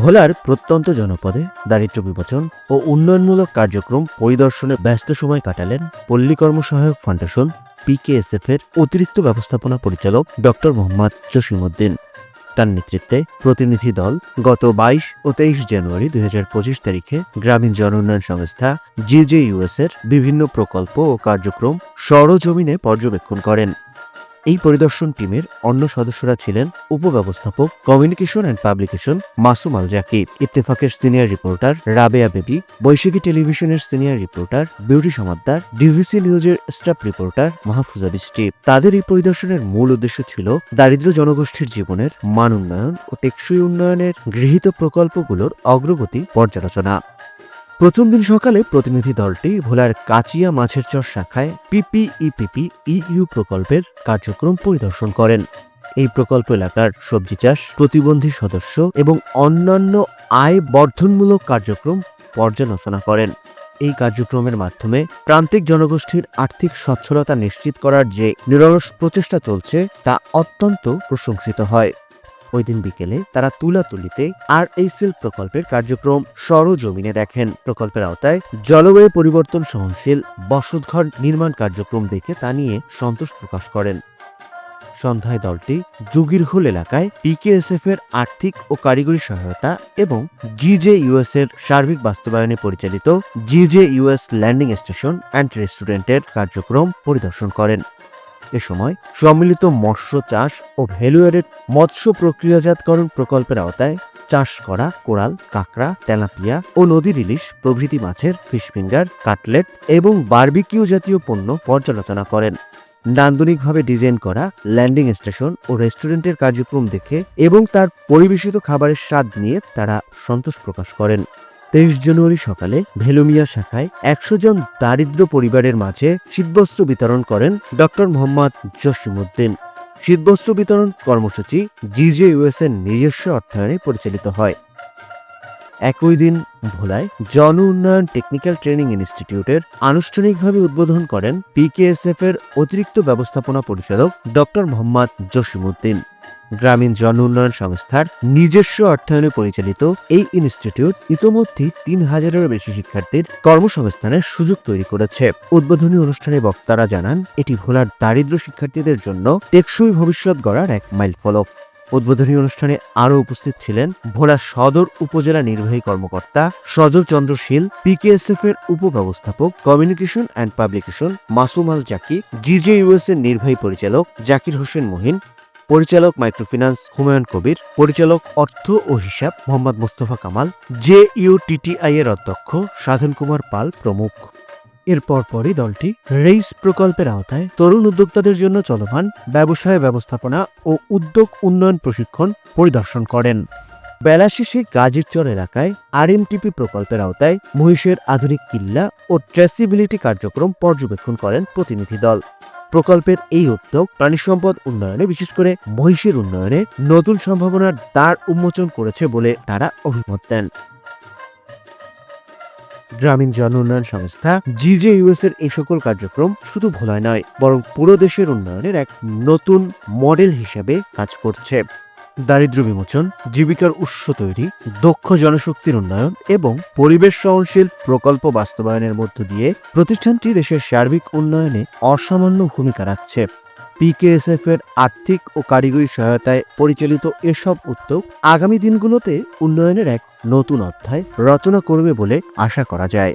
ভোলার প্রত্যন্ত জনপদে দারিদ্র বিমোচন ও উন্নয়নমূলক কার্যক্রম পরিদর্শনে ব্যস্ত সময় কাটালেন পল্লী কর্মসহায়ক ফাউন্ডেশন পিকেএসএফ এর অতিরিক্ত ব্যবস্থাপনা পরিচালক ডক্টর মোহাম্মদ জসিমউদ্দিন। তার নেতৃত্বে প্রতিনিধি দল গত বাইশ ও তেইশ জানুয়ারি দু হাজার পঁচিশ তারিখে গ্রামীণ জন উন্নয়ন সংস্থা জিজেইউএস এর বিভিন্ন প্রকল্প ও কার্যক্রম সরজমিনে পর্যবেক্ষণ করেন। এই পরিদর্শন টিমের অন্য সদস্যরা ছিলেন উপব্যবস্থাপক communication and publication Masum Al Zakir ইত্তেফাকের সিনিয়র রিপোর্টার রাবেয়া বেবি, বৈশাখী টেলিভিশনের senior reporter Beauty Samaddar, DVC নিউজের স্টাফ রিপোর্টার মাহফুজা বৃষ্টি। তাদের এই পরিদর্শনের মূল উদ্দেশ্য ছিল দারিদ্র জনগোষ্ঠীর জীবনের মান উন্নয়ন ও টেকসই উন্নয়নের গৃহীত প্রকল্পগুলোর অগ্রগতি পর্যালোচনা। প্রথম দিন সকালে প্রতিনিধি দলটি ভোলার কাচিয়া মাছের চর শাখায় পিপিইপিপি ইইউ প্রকল্পের কার্যক্রম পরিদর্শন করেন। এই প্রকল্প এলাকার সবজি চাষ, প্রতিবন্ধী সদস্য এবং অন্যান্য আয় বর্ধনমূলক কার্যক্রম পর্যালোচনা করেন। এই কার্যক্রমের মাধ্যমে প্রান্তিক জনগোষ্ঠীর আর্থিক সচ্ছলতা নিশ্চিত করার যে নিরলস প্রচেষ্টা চলছে, তা অত্যন্ত প্রশংসিত হয়। ওই দিন বিকেলে তারা তুলাতুলিতে আর এই সিল্ক প্রকল্পের কার্যক্রম সরজমিনে দেখেন। প্রকল্পের আওতায় জলবায়ু পরিবর্তন সহনশীল বসতঘর নির্মাণ কার্যক্রম দেখে তা নিয়ে সন্তোষ প্রকাশ করেন। সন্ধ্যায় দলটি জুগিরহুল এলাকায় পিকেএসএফ এর আর্থিক ও কারিগরি সহায়তা এবং জিজে ইউএস এর সার্বিক বাস্তবায়নে পরিচালিত GJ US landing station and রেস্টুরেন্টের কার্যক্রম পরিদর্শন করেন। এ সময় সম্মিলিত মৎস্য চাষ ও ভ্যালুয়ারেড মৎস্য প্রক্রিয়াজাতকরণ প্রকল্পের আওতায় চাষ করা কোরাল, কাঁকড়া, তেলাপিয়া ও নদীর ইলিশ, প্রভৃতি মাছের, ফিশ ফিঙ্গার, কাটলেট এবং বার্বিকিউ জাতীয় পণ্য পর্যালোচনা করেন। নান্দনিকভাবে ডিজাইন করা ল্যান্ডিং স্টেশন ও রেস্টুরেন্টের কার্যক্রম দেখে এবং তার পরিবেশিত খাবারের স্বাদ নিয়ে তারা সন্তোষ প্রকাশ করেন। তেইশ জানুয়ারি সকালে ভেলুমিয়া শাখায় একশো জন দারিদ্র পরিবারের মাঝে শীতবস্ত্র বিতরণ করেন ডক্টর মোহাম্মদ জসিমুদ্দিন শীতবস্ত্র বিতরণ কর্মসূচি জিজে ইউএস এর নিজস্ব অর্থায়নে পরিচালিত হয়। একই দিন ভোলায় জন উন্নয়ন টেকনিক্যাল ট্রেনিং ইনস্টিটিউটের আনুষ্ঠানিকভাবে উদ্বোধন করেন পিকেএসএফ এর অতিরিক্ত ব্যবস্থাপনা পরিচালক ডক্টর মোহাম্মদ জসিমউদ্দিন। গ্রামীণ জন উন্নয়ন সংস্থার নিজস্ব অর্থায়নে পরিচালিত এই ইনস্টিটিউট ইতোমধ্যেই তিন হাজারেরও বেশি শিক্ষার্থীর কর্মসংস্থানের সুযোগ তৈরি করেছে। উদ্বোধনী অনুষ্ঠানে বক্তারা জানান, এটি ভোলার দারিদ্র শিক্ষার্থীদের জন্য টেকসই ভবিষ্যৎ গড়ার এক মাইল ফলক। উদ্বোধনী অনুষ্ঠানে আরও উপস্থিত ছিলেন ভোলা সদর উপজেলা নির্বাহী কর্মকর্তা সজল চন্দ্র শীল পিকেএসএফ এর উপব্যবস্থাপক communication and publication Masum Al Zaki GJ US এর নির্বাহী পরিচালক জাকির হোসেন মহিন পরিচালক মাইক্রোফিন্যান্স হুমায়ুন কবির, পরিচালক অর্থ ও হিসাব মোহাম্মদ মোস্তফা কামাল, জে ইউটিটিআই এর অধ্যক্ষ সাধন কুমার পাল প্রমুখ। এর পরপরই দলটি রেইস প্রকল্পের আওতায় তরুণ উদ্যোক্তাদের জন্য চলমান ব্যবসায় ব্যবস্থাপনা ও উদ্যোগ উন্নয়ন প্রশিক্ষণ পরিদর্শন করেন। বেলা শেষে গাজীরচর এলাকায় আরএমটিপি প্রকল্পের আওতায় মহিষের আধুনিক কিল্লা ও ট্রেসিবিলিটি কার্যক্রম পর্যবেক্ষণ করেন প্রতিনিধি দল। প্রকল্পের এই উদ্যোগ প্রাণী সম্পদ উন্নয়নে, বিশেষ করে মহিষের উন্নয়নে, নতুন সম্ভাবনার দ্বার উন্মোচন করেছে বলে তারা অভিমত দেন। গ্রামীণ জন উন্নয়ন সংস্থা জিজে ইউএস এর এই সকল কার্যক্রম শুধু ভোলায় নয়, বরং পুরো দেশের উন্নয়নের এক নতুন মডেল হিসেবে কাজ করছে। দারিদ্র বিমোচন, জীবিকার উৎস তৈরি, দক্ষ জনশক্তির উন্নয়ন এবং পরিবেশ সহনশীল প্রকল্প বাস্তবায়নের মধ্য দিয়ে প্রতিষ্ঠানটি দেশের সার্বিক উন্নয়নে অসামান্য ভূমিকা রাখছে। পিকেএসএফ এর আর্থিক ও কারিগরি সহায়তায় পরিচালিত এসব উদ্যোগ আগামী দিনগুলোতে উন্নয়নের এক নতুন অধ্যায় রচনা করবে বলে আশা করা যায়।